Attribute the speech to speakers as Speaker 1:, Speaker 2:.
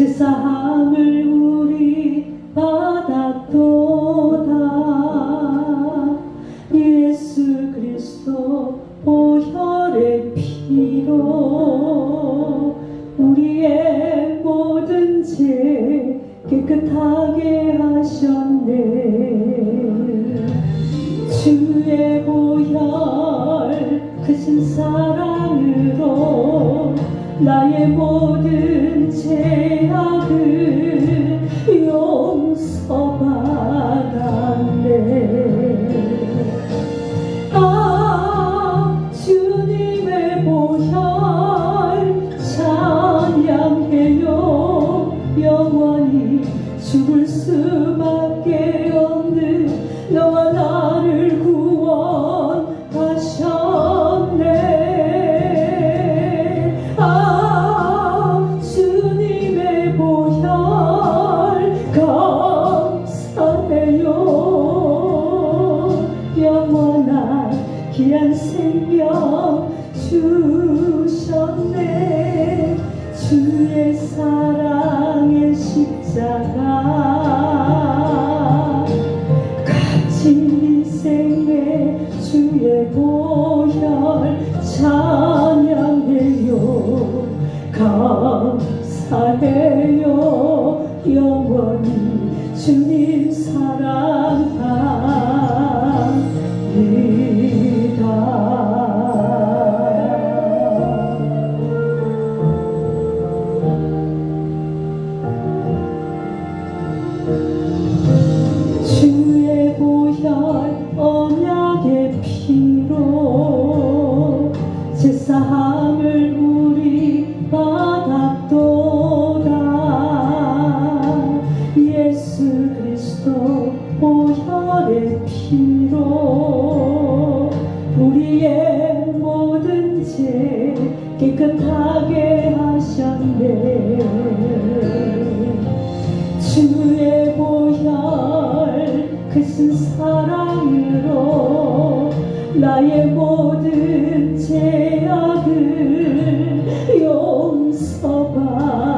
Speaker 1: 세상을 우리 받았도다 예수 그리스도 보혈의 피로 우리의 모든 죄 깨끗하게 하셨네. 주의 보혈 크신 사랑으로 나의 모든 죽을 수밖에 없는 너와 나를 구원하셨네. 아 주님의 보혈 감사해요. 영원한 귀한 생명 주셨네. 주의 사랑의 십자가 갇힌 인생의 주의 보혈 찬양해요. 감사해요. 영원히 주님 혈의 피로 우리의 모든 죄 깨끗하게 하셨네. 주의 보혈 크신 사랑으로 나의 모든 죄악을 용서받